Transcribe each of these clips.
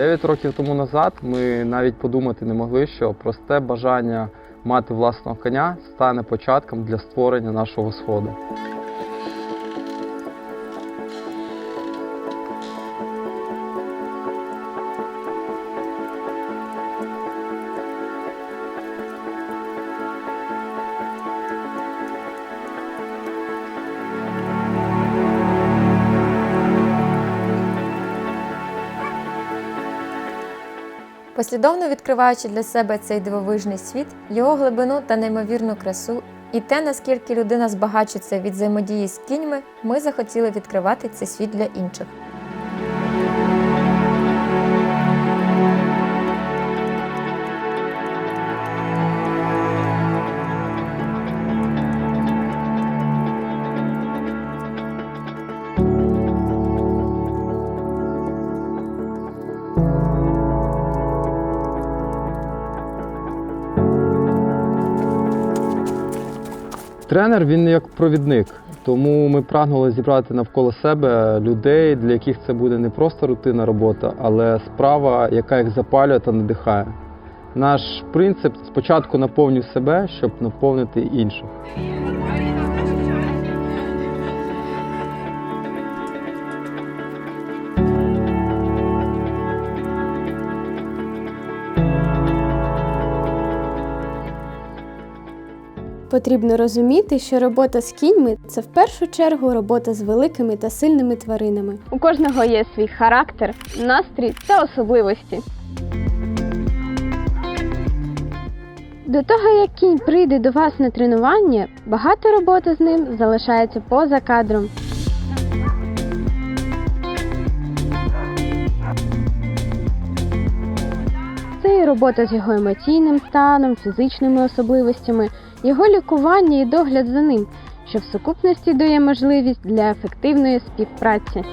Дев'ять років тому назад ми навіть подумати не могли, що просте бажання мати власного коня стане початком для створення нашого сходу. Послідовно відкриваючи для себе цей дивовижний світ, його глибину та неймовірну красу, і те, наскільки людина збагачується від взаємодії з кіньми, ми захотіли відкривати цей світ для інших. Тренер він як провідник, тому ми прагнули зібрати навколо себе людей, для яких це буде не просто рутинна робота, але справа, яка їх запалює та надихає. Наш принцип спочатку наповнюй себе, щоб наповнити інших. Потрібно розуміти, що робота з кіньми це в першу чергу робота з великими та сильними тваринами. У кожного є свій характер, настрій та особливості. До того, як кінь прийде до вас на тренування, багато роботи з ним залишається поза кадром. І робота з його емоційним станом, фізичними особливостями, його лікування і догляд за ним, що в сукупності дає можливість для ефективної співпраці.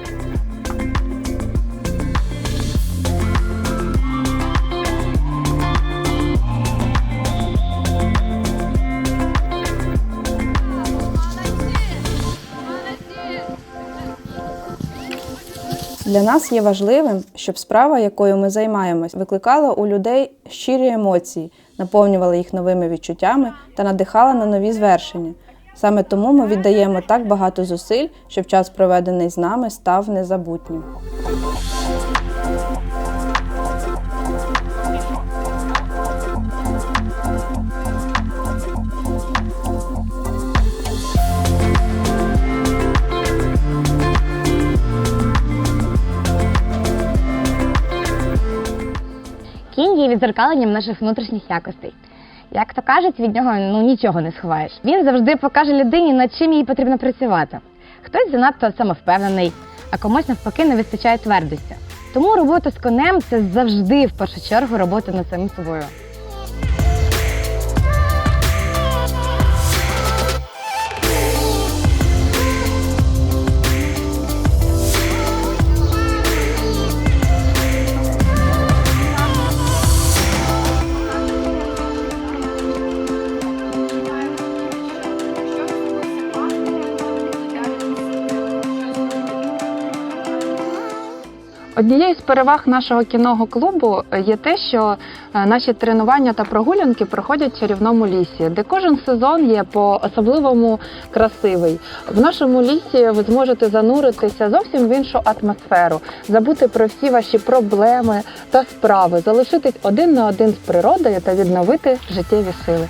Для нас є важливим, щоб справа, якою ми займаємось, викликала у людей щирі емоції, наповнювала їх новими відчуттями та надихала на нові звершення. Саме тому ми віддаємо так багато зусиль, щоб час, проведений з нами, став незабутнім. Відзеркаленням наших внутрішніх якостей. Як то кажуть, від нього ну нічого не сховаєш. Він завжди покаже людині, над чим їй потрібно працювати. Хтось занадто самовпевнений, а комусь навпаки не вистачає твердості. Тому робота з конем це завжди в першу чергу робота над самим собою. Однією з переваг нашого кінного клубу є те, що е, наші тренування та прогулянки проходять в чарівному лісі, де кожен сезон є по особливому красивий. В нашому лісі ви зможете зануритися зовсім в іншу атмосферу, забути про всі ваші проблеми та справи, залишитись один на один з природою та відновити життєві сили.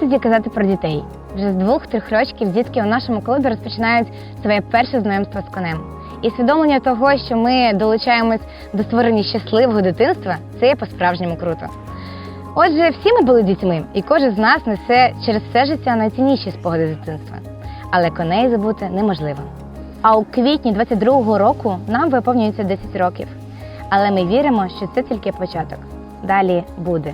Тоді казати про дітей? Вже з двох-трьох років дітки у нашому клубі розпочинають своє перше знайомство з конем. І свідомлення того, що ми долучаємось до створення щасливого дитинства, це є по-справжньому круто. Отже, всі ми були дітьми, і кожен з нас несе через все життя найцінніші спогади дитинства. Але коней забути неможливо. А у квітні 22-го року нам виповнюється 10 років. Але ми віримо, що це тільки початок. Далі буде.